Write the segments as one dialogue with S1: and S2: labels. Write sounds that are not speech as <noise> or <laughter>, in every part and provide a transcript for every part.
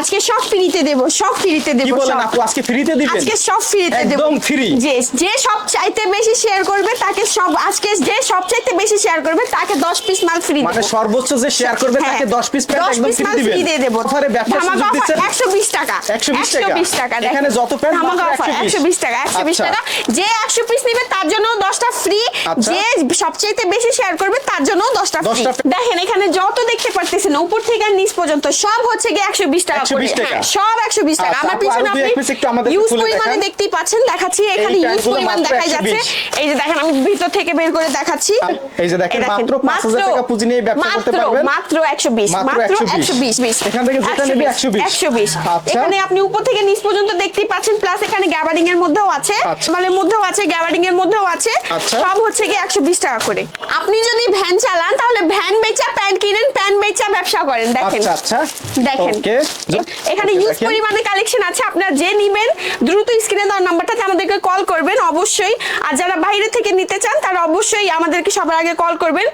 S1: আজকে সব ফ্রিতে দেব সব ফ্রিতে
S2: কি
S1: দেব
S2: বলেন আপু আজকে ফ্রিতে দিবেন?
S1: আজকে সব ফ্রিতে দেব।
S2: একদম free?
S1: যে যে সব চাইতে বেশি শেয়ার করবে তাকে সব আজকে যে সব চাইতে বেশি শেয়ার করবে তাকে 10 পিস মাল ফ্রি
S2: মানে সর্বোচ্চ যে শেয়ার করবে
S1: হ্যাঁ,
S2: তাকে 10 পিস প্যান্ট একদম ফ্রি দিবেন।
S1: ফ্রি দিয়ে দেব।
S2: অফারে ব্যবসা সুযোগ দিচ্ছেন
S1: 120 টাকা।
S2: 120 টাকা।
S1: 120 টাকা
S2: এখানে যত প্যান্ট
S1: ধামাকা offer
S2: 120
S1: 120 টাকা 120
S2: আচ্ছা।
S1: টাকা। যে 100 পিস নেবে তার জন্য 10টা ফ্রি। যে সবচেয়ে বেশি শেয়ার করবে তার জন্য 10টা ফ্রি দেখেন এখানে যত দেখতে পারতেছেন উপর থেকে নিচ পর্যন্ত সব হচ্ছে গিয়ে 120 টাকা
S2: 120 টাকা।
S1: হ্যাঁ, সব 120 টাকা
S2: আচ্ছা,
S1: আমার পিছনে আপনি ইউজ পরিমাণে দেখতেই পাচ্ছেন দেখাচ্ছি এখানে ইউজ পরিমাণ দেখা যাচ্ছে। এই যে দেখেন আমি ভিতর থেকে বের করে দেখাচ্ছি।
S2: এই যে দেখেন, মাত্র 5,000 টাকা পুঁজি নিয়ে ব্যবসা করতে পারবেন।
S1: মাত্র 120
S2: মাত্র
S1: মাত্র
S2: 120
S1: 120
S2: এখান থেকে যেটা নেবে 120
S1: 120
S2: আচ্ছা।
S1: এখানে আপনি উপর থেকে নিচ পর্যন্ত দেখতেই পাচ্ছেন প্লাস এখানে গ্যাবারিং এর মধ্যেও আছে
S2: আচ্ছা।
S1: মালের মধ্যেও আছে গ্যাবারিং এর মধ্যেও আছে।
S2: আচ্ছা।
S1: সব হচ্ছে কি 120 টাকা করে। আপনি যদি ভ্যান চালান তাহলে ভ্যান বেচা প্যান্ট কিনেন প্যান্ট বেচা ব্যবসা করেন দেখেন।
S2: আচ্ছা আচ্ছা।
S1: দেখেন। <laughs> এখানে ইউজ পরিমাণে কালেকশন আছে। আপনারা যে নিবেন দ্রুত স্ক্রিনে দেওয়ার নাম্বারটাতে আমাদেরকে কল করবেন অবশ্যই। আর যারা বাইরে থেকে নিতে চান তারা অবশ্যই আমাদেরকে সবার আগে কল করবেন।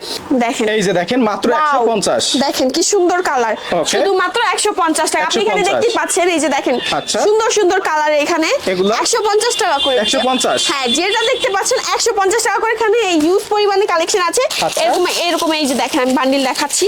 S1: দেখেন।
S2: এই যে দেখেন মাত্র 150
S1: দেখেন কি সুন্দর কালার
S2: Okay.
S1: শুধুমাত্র 150 টাকা। আপনি এখানে দেখতে পাচ্ছেন এই যে দেখেন
S2: আচ্ছা।
S1: সুন্দর সুন্দর কালার এখানে। 150 টাকা করে।
S2: 150?
S1: হ্যাঁ যেটা দেখতে পাচ্ছেন 150 টাকা করে এখানে এই ইউজ পরিমাণে কালেকশন আছে।
S2: আচ্ছা।
S1: এরকম এরকম এই যে দেখেন আমি বান্ডিল দেখাচ্ছি।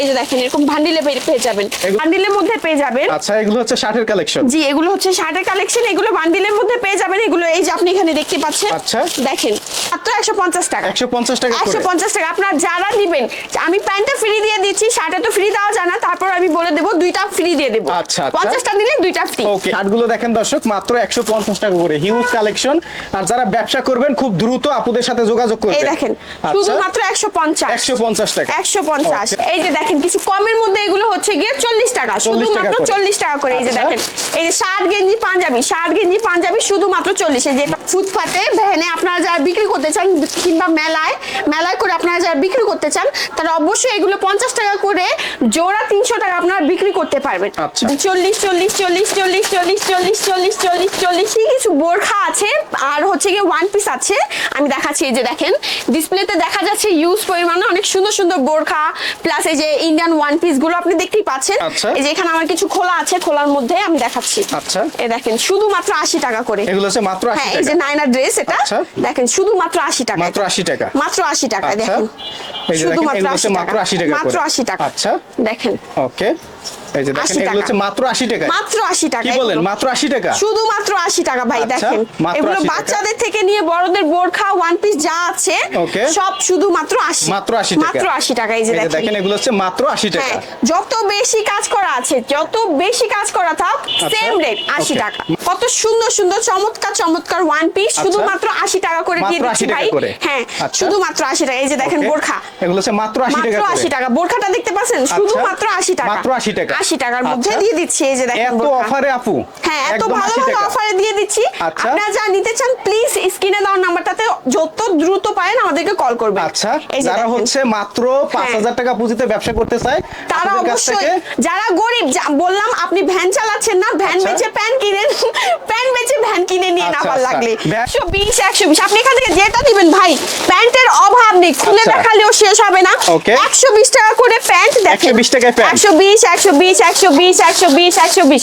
S1: এই যে দেখেন এরকম বান্ডিলে পেয়ে যাবেন। বান্ডিলের মধ্যে পেয়ে যাবেন।
S2: আচ্ছা এগুলো হচ্ছে শার্টের কালেকশন
S1: জি এগুলো হচ্ছে শার্টের কালেকশন এগুলো বান্ডিলের মধ্যে পেয়ে যাবেন। এগুলো এই যে আপনি এখানে দেখতে পাচ্ছেন
S2: আচ্ছা।
S1: দেখেন মাত্র 150 টাকা।
S2: 150 টাকা করে।
S1: 150 টাকা। আপনার যারা দিবেন আমি প্যান্টটা ফ্রি দিয়ে দিচ্ছি শার্টে তো ফ্রি দেওয়া যায় না তারপর আমি বলে দেবো দুইটা ফ্রি দিয়ে দেবো।
S2: আচ্ছা, আচ্ছা।
S1: পঞ্চাশটা নিলে দুইটা ফ্রি
S2: ওকে শার্টগুলো দেখেন দর্শক মাত্র 150 টাকা করে। হিউজ কালেকশন আর যারা ব্যবসা করবেন খুব দ্রুত আপুদের সাথে যোগাযোগ করবেন।
S1: এই দেখেন
S2: আচ্ছা।
S1: শুধুমাত্র একশো পঞ্চাশ।
S2: 150 টাকা।
S1: একশো পঞ্চাশ।
S2: Okay.
S1: এই যে দেখেন কিছু কমের মধ্যে এগুলো হচ্ছে গিয়ে চল্লিশ টাকা।
S2: 40 টাকা
S1: শুধুমাত্র
S2: মাত্র
S1: 40 টাকা করে এই যে
S2: আচ্ছা।
S1: দেখেন। এই গেঞ্জি পাঞ্জাবি গেঞ্জি পাঞ্জাবি শুধুমাত্র যে ফুটপাতে ভ্যানে আপনারা যারা বিক্রি করতে চান কিংবা মেলায় মেলায় করে আপনারা যারা বিক্রি করতে চান তারা অবশ্যই এগুলো 50 টাকা করে জোড়া 300 টাকা আপনারা বিক্রি করতে পারবেন। কিছু বোরখা আছে? আর হচ্ছে গিয়ে ওয়ান পিস আছে। আমি দেখাচ্ছি এই যে দেখেন। ডিসপ্লেতে দেখা যাচ্ছে ইউজ পরিমাণে অনেক সুন্দর সুন্দর বোরখা প্লাস এই যে ইন্ডিয়ান ওয়ান পিসগুলো আপনি দেখতেই পাচ্ছেন।
S2: আচ্ছা।
S1: এই যে এখানে আমার কিছু খোলা আছে খোলার মধ্যে আমি দেখাচ্ছি
S2: আচ্ছা।
S1: এ দেখেন শুধুমাত্র আশি টাকা করে
S2: এগুলো আছে মাত্র 80
S1: হ্যাঁ এই যে
S2: টাকা
S1: নাইনা ড্রেস এটা
S2: আচ্ছা।
S1: দেখেন শুধুমাত্র আশি টাকা
S2: মাত্র 80 টাকা
S1: মাত্র আশি টাকা
S2: আচ্ছা।
S1: দেখেন
S2: এই যে দেখেন, এগুলো
S1: আশি
S2: মাত্র
S1: টাকা
S2: 80 টাকা
S1: মাত্র
S2: করে।
S1: আশি টাকা
S2: আচ্ছা।
S1: দেখেন
S2: ওকে এই যে দেখেন এগুলো হচ্ছে মাত্র 80 টাকা
S1: মাত্র আশি টাকা
S2: কি বলেন মাত্র 80 টাকা?
S1: শুধুমাত্র আশি টাকা ভাই
S2: আচ্ছা,
S1: দেখেন। এগুলো বাচ্চাদের থেকে নিয়ে বড়দের বোরখা ওয়ান পিস যা আছে. সব শুধুমাত্র আশি।
S2: মাত্র 80 টাকা।
S1: মাত্র আশি টাকা এই যে দেখেন।
S2: এগুলো হচ্ছে মাত্র 80 টাকা।
S1: যত বেশি কাজ করা আছে যত বেশি কাজ করা থাক সেম রেট আশি
S2: Okay.
S1: টাকা। কত সুন্দর সুন্দর চমৎকার চমৎকার ওয়ান পিস
S2: আচ্ছা।
S1: শুধুমাত্র আশি টাকা করে দিয়ে দিচ্ছি ভাই। হ্যাঁ
S2: আচ্ছা।
S1: শুধুমাত্র আশি টাকা এই যে দেখেন. বোরখা।
S2: এগুলো হচ্ছে মাত্র 80 টাকা
S1: আশি
S2: করে।
S1: টাকা। বোরখাটা দেখতে পাচ্ছেন? শুধুমাত্র আশি টাকা।
S2: মাত্র 80 টাকা।
S1: আশি টাকার মধ্যে
S2: আচ্ছা।
S1: দিয়ে দিচ্ছি এই যে দেখেন
S2: এত অফারে আপু
S1: হ্যাঁ এত ভালো ভালো অফারে দিয়ে দিচ্ছি
S2: আচ্ছা।
S1: আপনারা যা নিতে চান প্লিজ স্ক্রিনে দেওয়ার নাম্বারটাতে যত দ্রুত পায় আমাদেরকে কল করবে
S2: আচ্ছা যারা হচ্ছে মাত্র হ্যাঁ। 5000 টাকা পুঁজিতে ব্যবসা করতে চায়
S1: তারা অবশ্যই যারা গরিব বললাম আপনি ভ্যান চালাচ্ছেন না ভ্যান
S2: আচ্ছা।
S1: বেচে প্যান কিনেন প্যান বেচে ভ্যান কিনে নিয়ে
S2: আচ্ছা,
S1: নাবার
S2: আচ্ছা।
S1: লাগলে। 120 120 আপনি এখান থেকে যেটা দিবেন ভাই প্যান্টের অভাব নেই। খুলে দেখালেও শেষ হবে না। 120 টাকা করে প্যান্ট দেখেন।
S2: 120 টাকায় প্যান্ট।
S1: 120 120 120 120 120